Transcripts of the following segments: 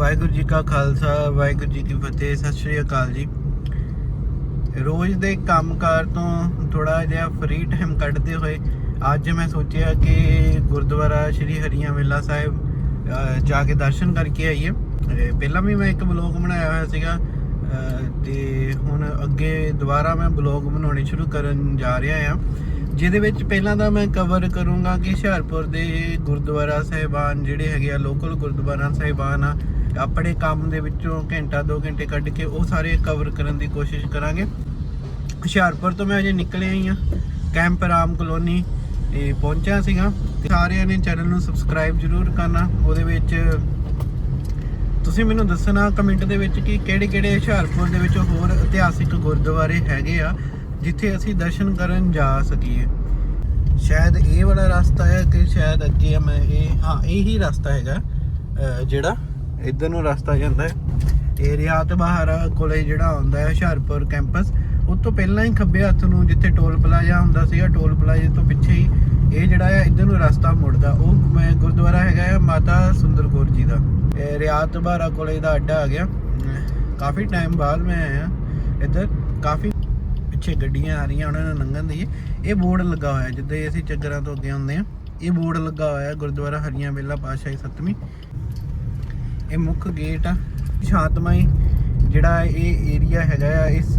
ਵਾਹਿਗੁਰੂ ਜੀ ਕਾ ਖਾਲਸਾ ਵਾਹਿਗੁਰੂ ਜੀ ਕੀ ਫਤਿਹ ਸਤਿ ਸ਼੍ਰੀ ਅਕਾਲ ਜੀ। ਰੋਜ਼ ਦੇ ਕੰਮਕਾਰ ਤੋਂ ਥੋੜਾ ਜਿਹਾ ਫ੍ਰੀ ਟਾਈਮ ਕੱਢਦੇ ਹੋਏ ਅੱਜ ਮੈਂ ਸੋਚਿਆ ਕਿ ਗੁਰਦੁਆਰਾ ਸ਼੍ਰੀ ਹਰੀਆਂ ਵੇਲਾ ਸਾਹਿਬ ਜਾ ਕੇ ਦਰਸ਼ਨ ਕਰਕੇ ਆਈਏ। ਪਹਿਲਾਂ ਵੀ ਮੈਂ ਇੱਕ ਬਲੌਗ ਬਣਾਇਆ ਹੋਇਆ ਸੀਗਾ ਅਹ, ਤੇ ਹੁਣ ਅੱਗੇ ਦੁਬਾਰਾ ਮੈਂ ਬਲੌਗ ਬਣਾਉਣੇ ਸ਼ੁਰੂ ਕਰਨ ਜਾ ਰਿਹਾ ਆ। ਜਿਹਦੇ ਵਿੱਚ ਪਹਿਲਾਂ ਤਾਂ ਮੈਂ ਕਵਰ ਕਰੂੰਗਾ ਕਿ ਹੁਸ਼ਿਆਰਪੁਰ ਦੇ ਗੁਰਦੁਆਰਾ ਸਾਹਿਬਾਨ ਜਿਹੜੇ ਹੈਗੇ ਆ ਲੋਕਲ ਗੁਰਦੁਆਰਾ ਸਾਹਿਬਾਨ ਆ ਆਪਣੇ ਕੰਮ ਦੇ ਵਿੱਚੋਂ ਘੰਟਾ 2 ਘੰਟੇ ਕੱਢ ਕੇ ਉਹ ਸਾਰੇ ਕਵਰ ਕਰਨ ਦੀ ਕੋਸ਼ਿਸ਼ ਕਰਾਂਗੇ। ਹੁਸ਼ਿਆਰਪੁਰ ਤੋਂ ਮੈਂ ਅਜੇ ਨਿਕਲਿਆ ਹੀ ਆ ਕੈਂਪ ਰਾਮ ਕਲੋਨੀ ਇਹ ਪਹੁੰਚਿਆ ਸੀਗਾ। ਸਾਰਿਆਂ ਨੇ ਚੈਨਲ ਨੂੰ ਸਬਸਕ੍ਰਾਈਬ ਜਰੂਰ ਕਰਨਾ। ਉਹਦੇ ਵਿੱਚ ਤੁਸੀਂ ਮੈਨੂੰ ਦੱਸਣਾ ਕਮੈਂਟ ਦੇ ਵਿੱਚ ਕਿ ਕਿਹੜੇ ਕਿਹੜੇ ਹੁਸ਼ਿਆਰਪੁਰ ਦੇ ਵਿੱਚ ਹੋਰ ਇਤਿਹਾਸਿਕ ਗੁਰਦੁਆਰੇ ਹੈਗੇ ਆ, ਜਿੱਥੇ ਅਸੀਂ ਦਰਸ਼ਨ ਕਰਨ ਜਾ ਸਕੀਏ। ਸ਼ਾਇਦ ਇਹ ਵਾਲਾ ਰਸਤਾ ਹੈ ਕਿ ਸ਼ਾਇਦ ਅੱਗੇ ਮੈਂ ਇਹ, ਹਾਂ, ਇਹੀ ਰਸਤਾ ਹੈਗਾ ਜਿਹੜਾ ਇੱਧਰ ਨੂੰ ਰਸਤਾ ਜਾਂਦਾ ਹੈ। ਇਹ ਰਿਆਤ ਬਹਾਰ ਕੋਲੇ ਜਿਹੜਾ ਆਉਂਦਾ ਹੈ ਹੁਸ਼ਿਆਰਪੁਰ ਕੈਂਪਸ ਉਸ ਤੋਂ ਪਹਿਲਾਂ ਹੀ ਖੱਬੇ ਹੱਥ ਨੂੰ ਜਿੱਥੇ ਟੋਲ ਪਲਾਜ਼ਾ ਹੁੰਦਾ ਸੀਗਾ, ਟੋਲ ਪਲਾਜ਼ੇ ਤੋਂ ਪਿੱਛੇ ਹੀ ਇਹ ਜਿਹੜਾ ਹੈ ਇੱਧਰ ਨੂੰ ਰਸਤਾ ਮੁੜਦਾ। ਉਹ ਮੈਂ ਗੁਰਦੁਆਰਾ ਹੈਗਾ ਹੈ ਮਾਤਾ ਸੁੰਦਰ ਕੌਰ ਜੀ ਦਾ। ਇਹ ਰਿਆਤ ਬਹਾਰਾ ਕੋਲੇ ਦਾ ਅੱਡਾ ਆ ਗਿਆ। ਕਾਫੀ ਟਾਈਮ ਬਾਅਦ ਮੈਂ ਆਇਆ। ਇੱਧਰ ਕਾਫੀ ਪਿੱਛੇ ਗੱਡੀਆਂ ਆ ਰਹੀਆਂ, ਉਹਨਾਂ ਨੂੰ ਲੰਘਣ ਦੀ ਇਹ ਬੋਰਡ ਲੱਗਾ ਹੋਇਆ, ਜਿੱਦਾਂ ਹੀ ਅਸੀਂ ਚੱਗਰਾਂ ਤੋਂ ਅੱਗੇ ਹੁੰਦੇ ਆ ਇਹ ਬੋਰਡ ਲੱਗਾ ਹੋਇਆ ਗੁਰਦੁਆਰਾ ਹਰੀਆਂ ਵੇਲਾ ਪਾਤਸ਼ਾਹੀ ਸਤਵੀਂ। ਇਹ ਮੁੱਖ ਗੇਟ ਆ ਸ਼ਾਂਤਮਈ ਜਿਹੜਾ ਇਹ ਏਰੀਆ ਹੈਗਾ ਆ, ਇਸ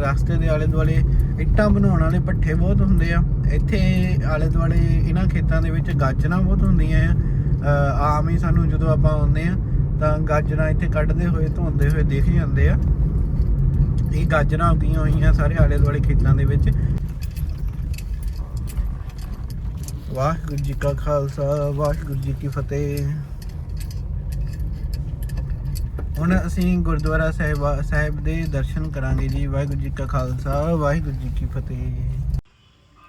ਰਸਤੇ ਦੇ ਆਲੇ ਦੁਆਲੇ ਇੱਟਾਂ ਬਣਾਉਣ ਵਾਲੇ ਭੱਠੇ ਬਹੁਤ ਹੁੰਦੇ ਆ। ਇੱਥੇ ਆਲੇ ਦੁਆਲੇ ਇਹਨਾਂ ਖੇਤਾਂ ਦੇ ਵਿੱਚ ਗਾਜਰਾਂ ਬਹੁਤ ਹੁੰਦੀਆਂ ਆ। ਆਮ ਹੀ ਸਾਨੂੰ ਜਦੋਂ ਆਪਾਂ ਆਉਂਦੇ ਆ, ਤਾਂ ਗਾਜਰਾਂ ਇੱਥੇ ਕੱਢਦੇ ਹੋਏ, ਧੋਂਦੇ ਹੋਏ ਦਿਖ ਜਾਂਦੇ ਆ। ਇਹ ਗਾਜਰਾਂ ਉੱਗੀਆਂ ਹੋਈਆਂ ਸਾਰੇ ਆਲੇ ਦੁਆਲੇ ਖੇਤਾਂ ਦੇ ਵਿੱਚ। ਵਾਹਿਗੁਰੂ ਜੀ ਕਾ ਖਾਲਸਾ, ਵਾਹਿਗੁਰੂ ਜੀ ਕੀ ਫਤਿਹ। ਹੁਣ ਅਸੀਂ ਗੁਰਦੁਆਰਾ ਸਾਹਿਬ ਸਾਹਿਬ ਦੇ ਦਰਸ਼ਨ ਕਰਾਂਗੇ ਜੀ। ਵਾਹਿਗੁਰੂ ਜੀ ਕਾ ਖਾਲਸਾ, ਵਾਹਿਗੁਰੂ ਜੀ ਕੀ ਫਤਿਹ।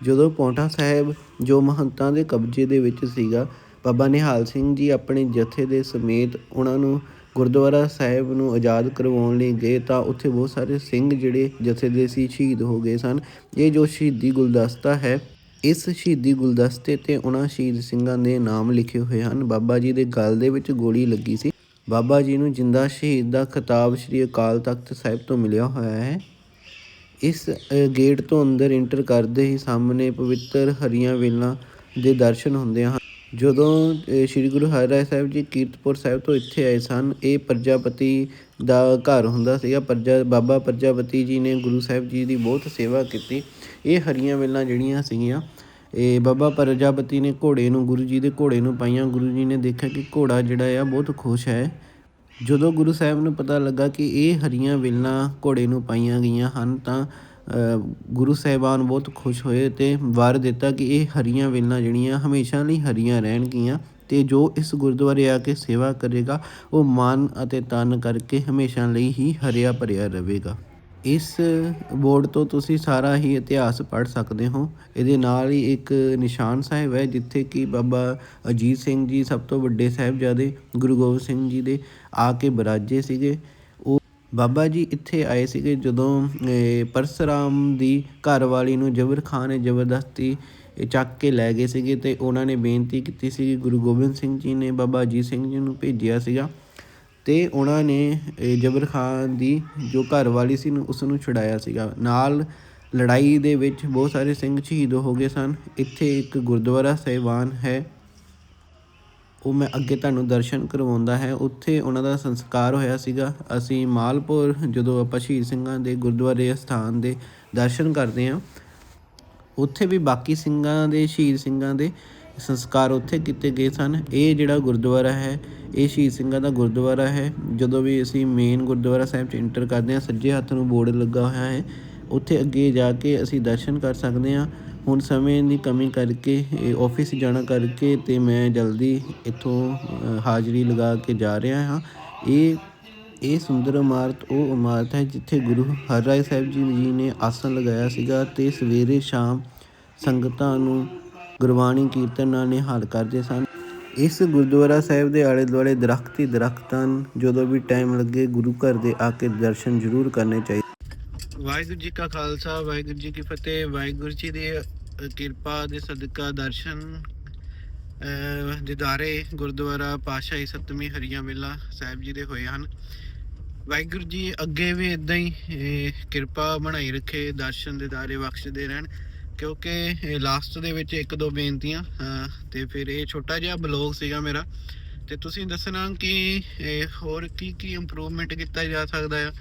ਜਦੋਂ ਪੌਂਟਾ ਸਾਹਿਬ ਜੋ ਮਹੰਤਾਂ ਦੇ ਕਬਜ਼ੇ ਦੇ ਵਿੱਚ ਸੀਗਾ, ਬਾਬਾ ਨਿਹਾਲ ਸਿੰਘ ਜੀ ਆਪਣੇ ਜਥੇ ਦੇ ਸਮੇਤ ਉਹਨਾਂ ਨੂੰ ਗੁਰਦੁਆਰਾ ਸਾਹਿਬ ਨੂੰ ਆਜ਼ਾਦ ਕਰਵਾਉਣ ਲਈ ਗਏ ਤਾਂ ਉੱਥੇ ਬਹੁਤ ਸਾਰੇ ਸਿੰਘ ਜਿਹੜੇ ਜਥੇ ਦੇ ਸੀ ਸ਼ਹੀਦ ਹੋ ਗਏ ਸਨ। ਇਹ ਜੋ ਸ਼ਹੀਦੀ ਗੁਲਦਸਤਾ ਹੈ, ਇਸ ਸ਼ਹੀਦੀ ਗੁਲਦਸਤੇ ਤੇ ਉਹਨਾਂ ਸ਼ਹੀਦ ਸਿੰਘਾਂ ਦੇ ਨਾਮ ਲਿਖੇ ਹੋਏ ਹਨ। ਬਾਬਾ ਜੀ ਦੇ ਗਲ ਦੇ ਵਿੱਚ ਗੋਲੀ ਲੱਗੀ ਸੀ। ਬਾਬਾ ਜੀ ਨੂੰ ਜਿੰਦਾ ਸ਼ਹੀਦ ਦਾ ਖਿਤਾਬ ਸ੍ਰੀ ਅਕਾਲ ਤਖਤ ਸਾਹਿਬ ਤੋਂ ਮਿਲਿਆ ਹੋਇਆ ਹੈ। ਇਸ ਗੇਟ ਤੋਂ ਅੰਦਰ ਇੰਟਰ ਕਰਦੇ ਹੀ ਸਾਹਮਣੇ ਪਵਿੱਤਰ ਹਰੀਆਂ ਵੇਲਾਂ ਦੇ ਦਰਸ਼ਨ ਹੁੰਦੇ ਹਨ। ਜਦੋਂ ਸ੍ਰੀ ਗੁਰੂ ਹਰਿਰਾਏ ਸਾਹਿਬ ਜੀ ਕੀਰਤਪੁਰ ਸਾਹਿਬ ਤੋਂ ਇੱਥੇ ਆਏ ਸਨ, ਇਹ ਪ੍ਰਜਾਪਤੀ ਦਾ ਘਰ ਹੁੰਦਾ ਸੀਗਾ। ਪ੍ਰਜਾ, ਬਾਬਾ ਪ੍ਰਜਾਪਤੀ ਜੀ ਨੇ ਗੁਰੂ ਸਾਹਿਬ ਜੀ ਦੀ ਬਹੁਤ ਸੇਵਾ ਕੀਤੀ। ਇਹ ਹਰੀਆਂ ਵੇਲਾਂ ਜਿਹੜੀਆਂ ਸੀਗੀਆਂ ਇਹ ਬਾਬਾ ਪ੍ਰਜਾਪਤੀ ਨੇ ਘੋੜੇ ਨੂੰ, ਗੁਰੂ ਜੀ ਦੇ ਘੋੜੇ ਨੂੰ ਪਾਈਆਂ। ਗੁਰੂ ਜੀ ਨੇ ਦੇਖਿਆ ਕਿ ਘੋੜਾ ਜਿਹੜਾ ਆ, ਬਹੁਤ ਖੁਸ਼ ਹੈ। ਜਦੋਂ ਗੁਰੂ ਸਾਹਿਬ ਨੂੰ ਪਤਾ ਲੱਗਾ ਕਿ ਇਹ ਹਰੀਆਂ ਵੇਲਾਂ ਘੋੜੇ ਨੂੰ ਪਾਈਆਂ ਗਈਆਂ ਹਨ, ਤਾਂ ਗੁਰੂ ਸਾਹਿਬਾਨ ਬਹੁਤ ਖੁਸ਼ ਹੋਏ ਤੇ ਵਾਰ ਦਿੱਤਾ ਕਿ ਇਹ ਹਰੀਆਂ ਵੇਲਾਂ ਜਿਹੜੀਆਂ ਹਮੇਸ਼ਾ ਲਈ ਹਰੀਆਂ ਰਹਿਣਗੀਆਂ ਤੇ ਜੋ ਇਸ ਗੁਰਦੁਆਰੇ ਆ ਕੇ ਸੇਵਾ ਕਰੇਗਾ, ਉਹ ਮਨ ਅਤੇ ਤਨ ਕਰਕੇ ਹਮੇਸ਼ਾ ਲਈ ਹੀ ਹਰਿਆ ਭਰਿਆ ਰਹੇਗਾ। ਇਸ ਬੋਰਡ ਤੋਂ ਤੁਸੀਂ ਸਾਰਾ ਹੀ ਇਤਿਹਾਸ ਪੜ੍ਹ ਸਕਦੇ ਹੋ। ਇਹਦੇ ਨਾਲ ਹੀ ਇੱਕ ਨਿਸ਼ਾਨ ਸਾਹਿਬ ਹੈ, ਜਿੱਥੇ ਕਿ ਬਾਬਾ ਅਜੀਤ ਸਿੰਘ ਜੀ ਸਭ ਤੋਂ ਵੱਡੇ ਸਾਹਿਬਜ਼ਾਦੇ ਗੁਰੂ ਗੋਬਿੰਦ ਸਿੰਘ ਜੀ ਦੇ ਆ ਕੇ ਬਰਾਜੇ ਸੀਗੇ। ਉਹ ਬਾਬਾ ਜੀ ਇੱਥੇ ਆਏ ਸੀਗੇ ਜਦੋਂ ਪਰਸਰਾਮ ਦੀ ਘਰਵਾਲੀ ਨੂੰ ਜਬਰ ਖਾਨ ਨੇ ਜ਼ਬਰਦਸਤੀ ਚੱਕ ਕੇ ਲੈ ਗਏ ਸੀਗੇ ਤੇ ਉਹਨਾਂ ਨੇ ਬੇਨਤੀ ਕੀਤੀ ਸੀ ਗੁਰੂ ਗੋਬਿੰਦ ਸਿੰਘ ਜੀ ਨੇ ਬਾਬਾ ਅਜੀਤ ਸਿੰਘ ਜੀ ਨੂੰ ਭੇਜਿਆ ਸੀਗਾ। ਅਤੇ ਉਹਨਾਂ ਨੇ ਜਬਰ ਖਾਨ ਦੀ ਜੋ ਘਰਵਾਲੀ ਸੀ ਨੂੰ ਉਸ ਨੂੰ ਛੁਡਾਇਆ ਸੀਗਾ। ਨਾਲ ਲੜਾਈ ਦੇ ਵਿੱਚ ਬਹੁਤ ਸਾਰੇ ਸਿੰਘ ਸ਼ਹੀਦ ਹੋ ਗਏ ਸਨ। ਇੱਥੇ ਇੱਕ ਗੁਰਦੁਆਰਾ ਸਾਹਿਬਾਨ ਹੈ। ਉਹ ਮੈਂ ਅੱਗੇ ਤੁਹਾਨੂੰ ਦਰਸ਼ਨ ਕਰਵਾਉਂਦਾ ਹੈ। ਉੱਥੇ ਉਹਨਾਂ ਦਾ ਸੰਸਕਾਰ ਹੋਇਆ ਸੀਗਾ। ਅਸੀਂ ਮਾਲਪੁਰ, ਜਦੋਂ ਆਪਾਂ ਸ਼ਹੀਦ ਸਿੰਘਾਂ ਦੇ ਗੁਰਦੁਆਰੇ ਸਥਾਨ ਦੇ ਦਰਸ਼ਨ ਕਰਦੇ ਹਾਂ, ਉੱਥੇ ਵੀ ਬਾਕੀ ਸਿੰਘਾਂ ਦੇ, ਸ਼ਹੀਦ ਸਿੰਘਾਂ ਦੇ ਸੰਸਕਾਰ ਉੱਥੇ ਕੀਤੇ ਗਏ ਸਨ। ਇਹ ਜਿਹੜਾ ਗੁਰਦੁਆਰਾ ਹੈ, ਇਹ ਸ਼ਹੀਦ ਸਿੰਘਾਂ ਦਾ ਗੁਰਦੁਆਰਾ ਹੈ। ਜਦੋਂ ਵੀ ਅਸੀਂ ਮੇਨ ਗੁਰਦੁਆਰਾ ਸਾਹਿਬ ਚ ਇੰਟਰ ਕਰਦੇ ਹਾਂ, ਸੱਜੇ ਹੱਥ ਨੂੰ ਬੋਰਡ ਲੱਗਾ ਹੋਇਆ ਹੈ। ਉੱਥੇ ਅੱਗੇ ਜਾ ਕੇ ਅਸੀਂ ਦਰਸ਼ਨ ਕਰ ਸਕਦੇ ਹਾਂ। ਹੁਣ ਸਮੇਂ ਦੀ ਕਮੀ ਕਰਕੇ, ਇਹ ਆਫਿਸ ਜਾਣਾ ਕਰਕੇ ਤੇ ਮੈਂ ਜਲਦੀ ਇੱਥੋਂ ਹਾਜ਼ਰੀ ਲਗਾ ਕੇ ਜਾ ਰਿਹਾ ਹਾਂ। ਇਹ ਇਹ ਸੁੰਦਰ ਇਮਾਰਤ, ਉਹ ਇਮਾਰਤ ਹੈ ਜਿੱਥੇ ਗੁਰੂ ਹਰਿਰਾਏ ਸਾਹਿਬ ਜੀ ਜੀ ਨੇ ਆਸਣ ਲਗਾਇਆ ਸੀਗਾ ਤੇ ਸਵੇਰੇ ਸ਼ਾਮ ਸੰਗਤਾਂ ਨੂੰ ਗੁਰਬਾਣੀ ਕੀਰਤਨ ਨਾਲ ਨਿਹਾਲ ਕਰਦੇ ਸਨ। ਇਸ ਗੁਰਦੁਆਰਾ ਸਾਹਿਬ ਦੇ ਆਲੇ ਦੁਆਲੇ ਦਰਖਤ ਹੀ ਦਰਖਤ ਹਨ। ਜਦੋਂ ਵੀ ਟਾਈਮ ਲੱਗੇ, ਗੁਰੂ ਘਰ ਦੇ ਆ ਕੇ ਦਰਸ਼ਨ ਜ਼ਰੂਰ ਕਰਨੇ ਚਾਹੀਦੇ ਵਾਹਿਗੁਰੂ ਜੀ ਕਾ ਖਾਲਸਾ, ਵਾਹਿਗੁਰੂ ਜੀ ਕੀ ਫਤਿਹ। ਵਾਹਿਗੁਰੂ ਜੀ ਦੀ ਕਿਰਪਾ ਦੇ ਸਦਕਾ ਦਰਸ਼ਨ ਅਹ ਦਿਦਾਰੇ ਗੁਰਦੁਆਰਾ ਪਾਤਸ਼ਾਹੀ ਸਤਵੀਂ ਹਰੀਆਂ ਵੇਲਾ ਸਾਹਿਬ ਜੀ ਦੇ ਹੋਏ ਹਨ। ਵਾਹਿਗੁਰੂ ਜੀ, ਅੱਗੇ ਵੀ ਇਦਾਂ ਹੀ ਕਿਰਪਾ ਬਣਾਈ ਰੱਖੇ, ਦਰਸ਼ਨ ਦਿਦਾਰੇ ਬਖਸ਼ਦੇ ਰਹਿਣ। ਕਿਉਂਕਿ ਲਾਸਟ ਦੇ ਵਿੱਚ ਇੱਕ ਦੋ ਬੇਨਤੀਆਂ ਅਹ, ਤੇ ਫਿਰ ਇਹ ਛੋਟਾ ਜਿਹਾ ਬਲੌਗ ਸੀਗਾ ਮੇਰਾ। ਤੇ ਤੁਸੀਂ ਦੱਸਣਾ ਕਿ ਇਹ ਹੋਰ ਕੀ ਕੀ ਇੰਪਰੂਵਮੈਂਟ ਕੀਤਾ ਜਾ ਸਕਦਾ ਆ?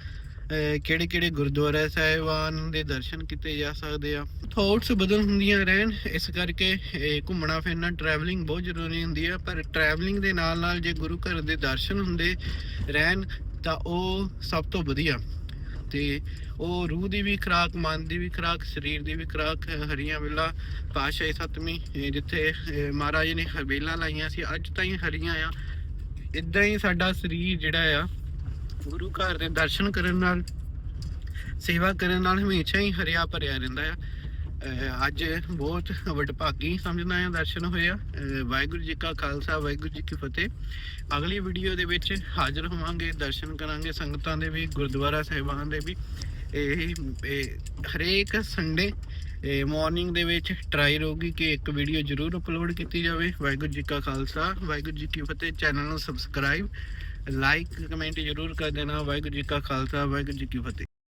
ਕਿਹੜੇ ਕਿਹੜੇ ਗੁਰਦੁਆਰਾ ਸਾਹਿਬਾਨ ਦੇ ਦਰਸ਼ਨ ਕੀਤੇ ਜਾ ਸਕਦੇ ਆ? ਥੋਟਸ ਬਦਲ ਹੁੰਦੀਆਂ ਰਹਿਣ। ਇਸ ਕਰਕੇ ਇਹ ਘੁੰਮਣਾ ਫਿਰਨਾ ਟਰੈਵਲਿੰਗ ਬਹੁਤ ਜ਼ਰੂਰੀ ਹੁੰਦੀ ਆ। ਪਰ ਟਰੈਵਲਿੰਗ ਦੇ ਨਾਲ ਨਾਲ ਜੇ ਗੁਰੂ ਘਰ ਦੇ ਦਰਸ਼ਨ ਹੁੰਦੇ ਰਹਿਣ ਤਾਂ ਉਹ ਸਭ ਤੋਂ ਵਧੀਆ। ਤੇ ਉਹ ਰੂਹ ਦੀ ਵੀ ਖੁਰਾਕ, ਮਨ ਦੀ ਵੀ ਖੁਰਾਕ, ਸਰੀਰ ਦੀ ਵੀ ਖੁਰਾਕ, ਹਰੀਆਂ ਵੇਲਾ ਪਾਸ਼ਾਹੀ ਸਤਵੀਂ ਜਿੱਥੇ ਮਹਾਰਾਜ ਨੇ ਹਵੇਲਾਂ ਲਾਈਆਂ ਸੀ, ਅੱਜ ਤਾਈਂ ਹਰੀਆਂ ਆ। ਇਦਾਂ ਹੀ ਸਾਡਾ ਸਰੀਰ ਜਿਹੜਾ ਆ, ਗੁਰੂ ਘਰ ਦੇ ਦਰਸ਼ਨ ਕਰਨ ਨਾਲ, ਸੇਵਾ ਕਰਨ ਨਾਲ ਹਮੇਸ਼ਾ ਹੀ ਹਰਿਆ ਭਰਿਆ ਰਹਿੰਦਾ ਆ। ਅੱਜ ਬਹੁਤ ਵਡਭਾਗੀ ਸਮਝਣਾ ਆ ਦਰਸ਼ਨ ਹੋਇਆ ਵਾਹਿਗੁਰੂ ਜੀ ਕਾ ਖਾਲਸਾ, ਵਾਹਿਗੁਰੂ ਜੀ ਕੀ ਫਤਿਹ। ਅਗਲੀ ਵੀਡੀਓ ਦੇ ਵਿੱਚ ਹਾਜ਼ਰ ਹੋਵਾਂਗੇ, ਦਰਸ਼ਨ ਕਰਾਂਗੇ ਸੰਗਤਾਂ ਦੇ ਵੀ, ਗੁਰਦੁਆਰਾ ਸਾਹਿਬਾਨ ਦੇ ਵੀ। ਇਹ ਹਰੇਕ ਸੰਡੇ, ਇਹ ਮਾਰਨਿੰਗ ਦੇ ਵਿੱਚ ਟਰਾਈ ਰਹੂਗੀ ਕਿ ਇੱਕ ਵੀਡੀਓ ਜ਼ਰੂਰ ਅਪਲੋਡ ਕੀਤੀ ਜਾਵੇ। ਵਾਹਿਗੁਰੂ ਜੀ ਕਾ ਖਾਲਸਾ, ਵਾਹਿਗੁਰੂ ਜੀ ਕੀ ਫਤਿਹ। ਚੈਨਲ ਨੂੰ ਸਬਸਕ੍ਰਾਈਬ ਲਾਈਕ ਕਮੈਂਟ ਜ਼ਰੂਰ ਕਰ ਦੇਣਾ। ਵਾਹਿਗੁਰੂ ਜੀ ਕਾ ਖਾਲਸਾ, ਵਾਹਿਗੁਰੂ ਜੀ ਕੀ ਫਤਿਹ।